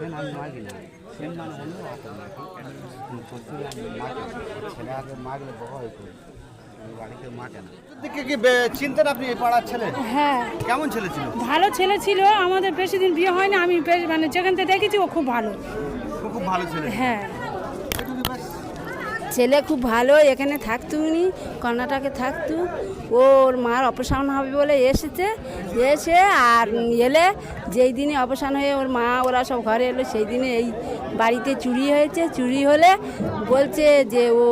সেন আমি মাগি না সেন মানে অন্য রকম নাকি প্রচুর আমি মাগে ছেলে আগে মাগলে বড় হয়তো বাড়িতে মাগে না দিকে কি বে- চিনতেন আপনি এই পাড়ার ছেলে? হ্যাঁ। কেমন ছেলে ছিল? ভালো ছেলে ছিল আমাদের বেশি দিন বিয়ে হয়নি আমি বেশ মানে যেখান থেকে দেখেছি ও খুব ভালো। ও খুব ভালো ছেলে। হ্যাঁ। ছেলে খুব ভালো, এখানে থাকতো উনি কর্ণাটকে থাকতো ওর মার অপারেশন হবে বলে এসেছে, এসে আর এলে যেই দিনে অপারেশন হয়ে ওর মা, ওরা সব ঘরে এলো, সেই দিনে এই বাড়িতে চুরি হয়েছে। চুরি হলে বলছে যে ও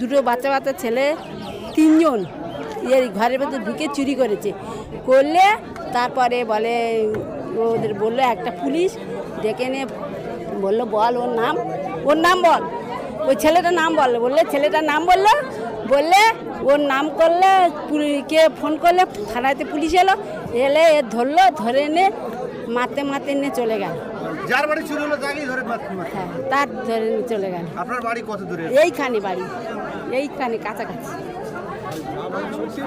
দুটো বাচ্চা বাচ্চা ছেলে, তিনজন এর ঘরের ভেতর ঢুকে চুরি করেছে। করলে তারপরে বলে, ওদের বলল একটা পুলিশ ডেকে নিয়ে বলল বল ওর নাম ওর নাম বল। ওই ছেলেটার নাম বলল বললে ছেলেটার নাম বলল বললে ওর নাম করলে কে ফোন করলে থানাতে পুলিশ এলো এলে এ ধরলো ধরে এনে মারতে মারতে নিয়ে চলে গেল। যার বাড়ি চুরি হলো তাকেই ধরে। হ্যাঁ তার ধরে চলে গেল। আপনার বাড়ি কত দূরে? এইখানে বাড়ি এইখানে কাছাকাছি।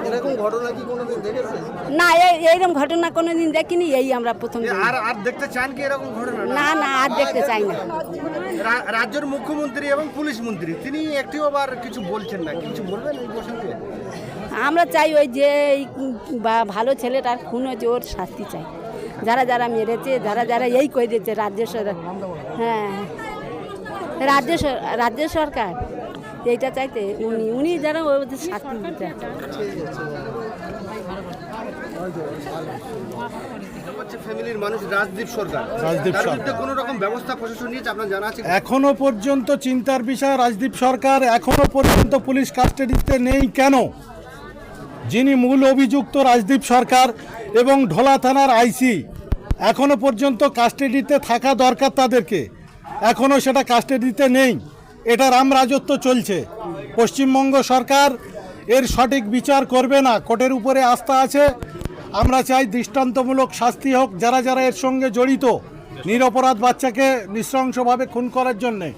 এরকম ঘটনা কি কোনোদিন দেখেছেন? না এই এইরকম ঘটনা কোনো দিন দেখিনি এই আমরা প্রথম আর আর দেখতে চান কি এরকম ঘটনা? না না আর দেখতে চাই না। রাজ্যের মুখ্যমন্ত্রী এবং পুলিশ মন্ত্রী তিনি একটিও বার কিছু বলছেন না কিছু বলবেন এই প্রসঙ্গে? আমরা চাই ওই যে বা ভালো ছেলেটার খুন হয়েছে ওর শাস্তি চাই। যারা যারা মেরেছে যারা যারা এই করে দিয়েছে রাজ্য সরকার। হ্যাঁ। রাজ্য রাজ্য সরকার। এইটা চাইতে উনি উনি যারা ওদের শাস্তি দিতে হচ্ছে ফ্যামিলির মানুষ রাজদীপ সরকার। রাজদীপ তার সরকার। বিরুদ্ধে কোনো রকম ব্যবস্থা প্রশাসন নিয়েছে? আপনার জানা আছে? এখনও পর্যন্ত চিন্তার বিষয় রাজদীপ সরকার এখনও পর্যন্ত পুলিশ কাস্টাডিতে নেই কেন? যিনি মূল অভিযুক্ত রাজদীপ সরকার এবং ঢোলা থানার আইসি এখনও পর্যন্ত কাস্টাডিতে থাকা দরকার তাদেরকে। এখনও সেটা কাস্টাডিতে নেই। এটা রাম রাজত্ব চলছে। পশ্চিমবঙ্গ সরকার এর সঠিক বিচার করবে না। কোর্টের উপরে আস্থা আছে। আমরা চাই দৃষ্টান্তমূলক শাস্তি হোক যারা যারা এর সঙ্গে জড়িত। নিরপরাধ বাচ্চাকে নৃশংসভাবে খুন করার জন্যে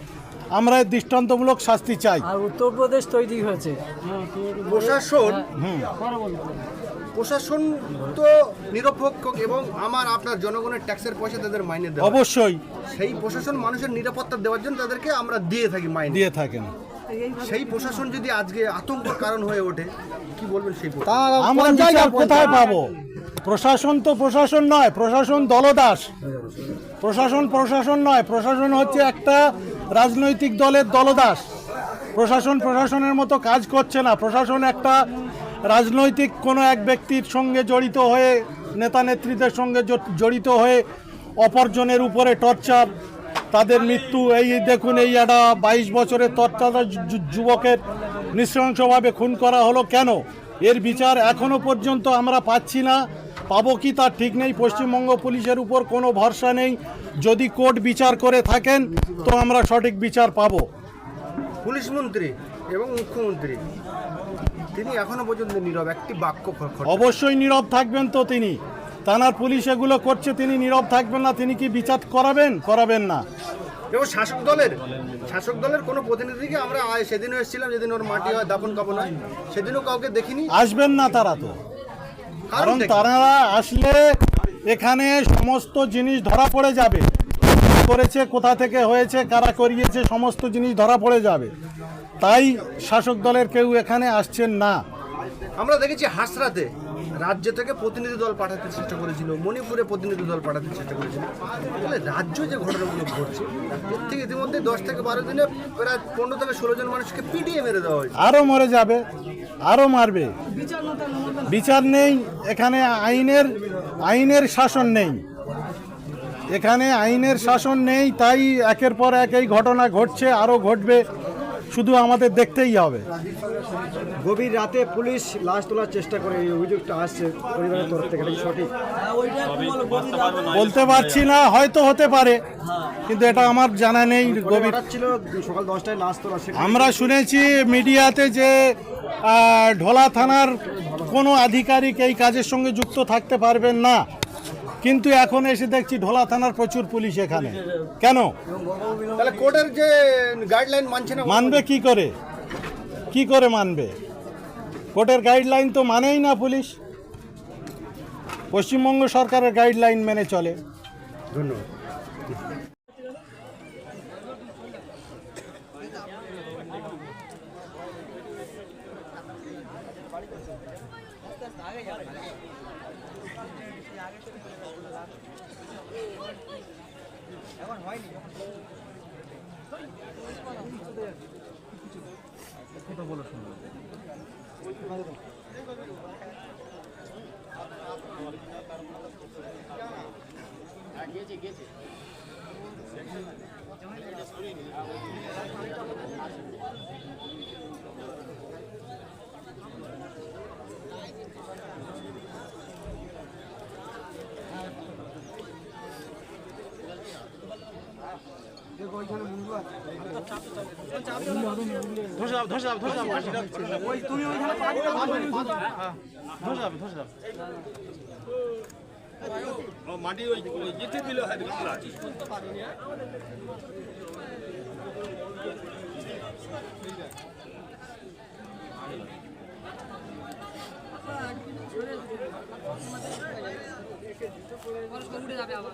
আমরা এর দৃষ্টান্তমূলক শাস্তি চাই। আর উত্তরপ্রদেশ তৈরি হয়েছে। প্রশাসন প্রশাসন তো নিরপেক্ষ এবং আমার আপনার জনগণের ট্যাক্সের পয়সা তাদের মাইনে দেয় অবশ্যই। সেই প্রশাসন মানুষের নিরাপত্তা দেওয়ার জন্য তাদেরকে আমরা দিয়ে থাকি মাইনে। দিয়ে থাকেন সেই প্রশাসন যদি আজকে আতঙ্ক কারণ হয়ে ওঠে কি বলবেন সেই? আমরা বিচার কোথায় পাবো? প্রশাসন তো প্রশাসন নয় প্রশাসন দলদাস। প্রশাসন প্রশাসন নয় প্রশাসন হচ্ছে একটা রাজনৈতিক দলের দলদাস। প্রশাসন প্রশাসনের মতো কাজ করছে না প্রশাসন একটা রাজনৈতিক কোনো এক ব্যক্তির সঙ্গে জড়িত হয়ে, নেতা নেত্রীদের সঙ্গে জড়িত হয়ে অপরজনের উপরে টর্চার, তাদের মৃত্যু, এই দেখুন এই একটা বাইশ বছরের তত্ত্বাদা যুবকের নৃশংসভাবে খুন করা হলো কেন? এর বিচার এখনও পর্যন্ত আমরা পাচ্ছি না। পাবো কি তার ঠিক নেই? পশ্চিমবঙ্গ পুলিশের উপর কোনো ভরসা নেই। যদি কোর্ট বিচার করে থাকেন, তো আমরা সঠিক বিচার পাবো। পুলিশ মন্ত্রী এবং মুখ্যমন্ত্রী। তিনি এখনও পর্যন্ত নীরব একটি বাক্য অবশ্যই নীরব থাকবেন তো তিনি। থানার পুলিশ এগুলো করছে তিনি নীরব থাকবেন না তিনি কি বিচার করাবেন? করাবেন না। এবং শাসক দলের শাসক দলের কোনো প্রতিনিধিকে আমরা সেদিনও এসেছিলাম যেদিন ওর মাটি হয় দাপন কাপন হয় সেদিনও কাউকে দেখিনি। আসবেন না তারা তো। কারণ তারা আসলে এখানে সমস্ত জিনিস ধরা পড়ে যাবে। করেছে কোথা থেকে হয়েছে কারা করিয়েছে সমস্ত জিনিস ধরা পড়ে যাবে। তাই শাসক দলের কেউ এখানে আসছেন না। আমরা দেখেছি হাসরাতে রাজ্য থেকে প্রতিনিধি দল পাঠাতে চেষ্টা করেছিল মণিপুরে প্রতিনিধি দল পাঠাতে চেষ্টা করেছিল। তাহলে রাজ্য যে ঘটনাগুলো ঘটছে থেকে ইতিমধ্যে দশ থেকে বারো দিনে প্রায় পনেরো থেকে ষোলো জন মানুষকে পিটিয়ে মেরে দেওয়া হয়েছে। আরও মরে যাবে আরও মারবে। বিচার নেই এখানে আইনের আইনের শাসন নেই। এখানে আইনের শাসন নেই তাই একের পর এক এই ঘটনা ঘটছে আরও ঘটবে শুধু আমাদের দেখতেই হবে। গভীর রাতে পুলিশ লাশ তোলার চেষ্টা করে এই অভিযোগটা আসছে পরিবারের তরফ থেকে সঠিক? বলতে পারছি না হয়তো হতে পারে কিন্তু এটা আমার জানা নেই গভীর। ছিল সকাল দশটায় লাশ তোলা আমরা শুনেছি মিডিয়াতে যে ঢোলা থানার কোনো আধিকারিক এই কাজের সঙ্গে যুক্ত থাকতে পারবেন না। কিন্তু এখন এসে দেখছি ঢোলা থানার প্রচুর পুলিশ এখানে। কেন? তাহলে কোর্টের যে গাইডলাইন মানছে না মানবে কি করে? কি করে মানবে? কোর্টের গাইডলাইন তো মানেই না পুলিশ। পশ্চিমবঙ্গ সরকারের গাইডলাইন মেনে চলে। ধন্যবাদ। এখন হয়নি কথা বলো শুনলাম গিয়েছে গেছে। ধসে যাবে ধসে যাবে ধসে যাবে হ্যাঁ, মাটি ওই যেতে দিল উঠে যাবে আবার।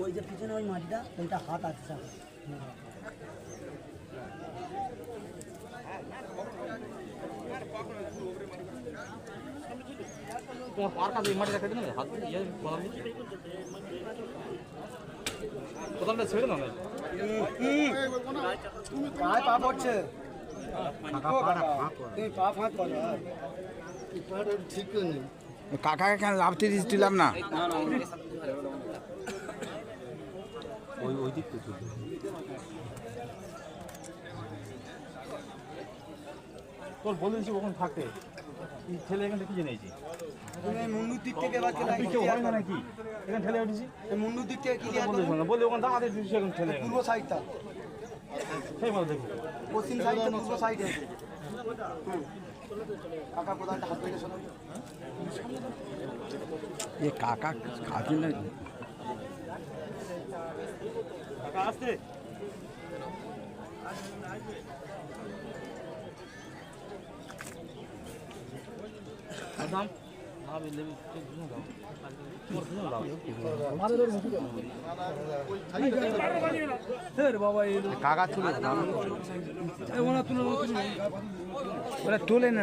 ওই যে পিছনে ওই মাটিটা, ওইটা হাত আছে স্যার কায় পা পড়ছে তুমি পা ফাঁক করো হ্যাঁ। ঠিক নেই কাকাকে কেন লাভতে দিলাম না ওই ওই দিক তো তোর বলেছি ওখানে থাকতে এই ছেলে এখান থেকে কি জেনেছি তুমি মুন্ডুর দিক থেকে এবার হয় না নাকি? এখানে ঠেলে উঠেছি। মুন্ডুর দিক থেকে কি বলে বলে ওখানে দাঁড়াতে দিয়েছি এখন ঠেলে পূর্ব সাইডটা। সেই বলে দেখো। পশ্চিম সাইডটা পূর্ব সাইডে। আছে কাকা কোথায়? হাত শোনো। কাকা খাতি না? আসতে কাকা তুলে তুলে না